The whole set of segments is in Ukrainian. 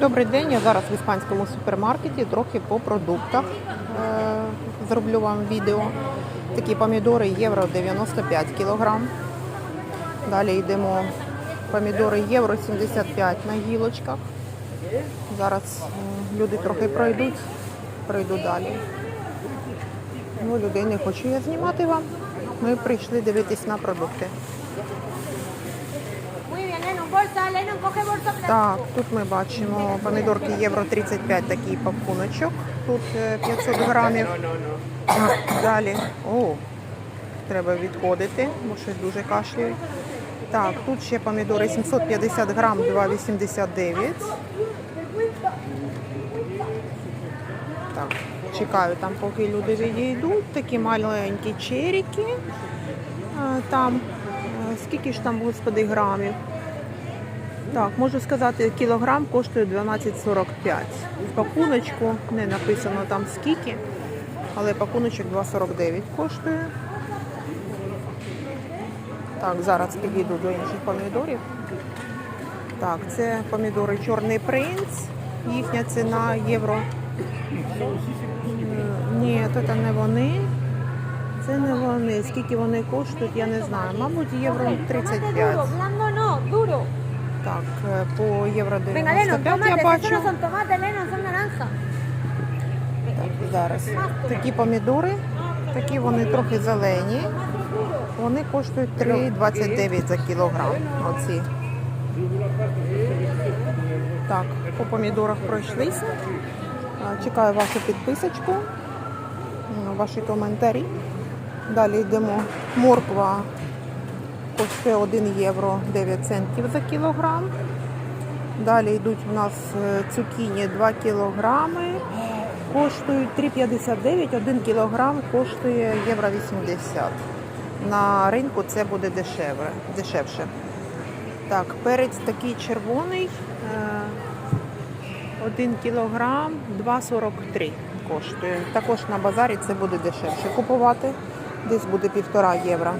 Добрий день, я зараз в іспанському супермаркеті, трохи по продуктах е, зроблю вам відео. Такі помідори євро 95 кг. Далі йдемо помідори євро 75 на гілочках. Зараз люди трохи пройдуть, пройду далі. Ну, людей не хочу я знімати вам. Ми прийшли дивитись на продукти. Так, тут ми бачимо помідорки євро 35, такий пакуночок. Тут е, 500 грамів. Далі. О, треба відходити, бо щось дуже кашляють. Так, тут ще помідори 750 грам, 2,89. Так, чекаю там, поки люди відійдуть. Такі маленькі черіки. Е, Там, е, скільки ж там, господи, грамів? Так, можу сказати, кілограм коштує 12,45. В пакуночку не написано там скільки, але пакуночок 2,49 коштує. Так, зараз підійду до інших помідорів. Так, це помідори Чорний принц. Їхня ціна євро. Ні, це не вони. Це не вони. Скільки вони коштують, я не знаю. Мабуть, євро 35. Так, е, по євро 95 я бачу. Так, зараз. Такі помідори, такі вони трохи зелені. Вони коштують 3,29 за кілограм. Оці. Так, по помідорах пройшлися. Чекаю вашу підписочку, ваші коментарі. Далі йдемо. Морква коштує 1 євро 9 центів за кілограм. Далі йдуть у нас е, цукіні 2 кілограми. Коштують 3,59, 1 кілограм коштує євро 80. На ринку це буде дешеве, дешевше. Так, перець такий червоний. 1 кілограм 2,43 коштує. Також на базарі це буде дешевше купувати. Десь буде півтора євро.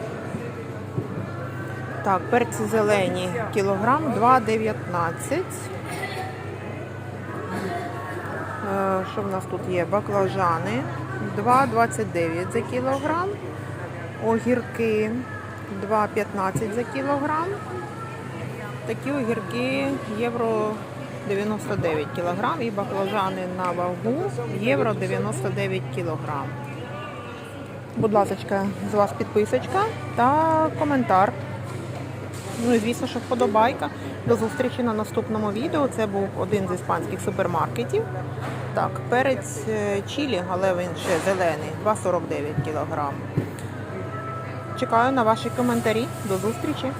Так, перці зелені кілограм 2,19. Е, Що в нас тут є? Баклажани 2,29 за кілограм. Огірки 2,15 за кілограм. Такі огірки євро 99 кілограм і баклажани на вагу євро 99 кілограм. Будь ласка, з вас підписочка та коментар. Ну і звісно, що вподобайка. До зустрічі на наступному відео. Це був один з іспанських супермаркетів. Так, перець чілі, але він ще зелений, 2,49 кг. Чекаю на ваші коментарі. До зустрічі!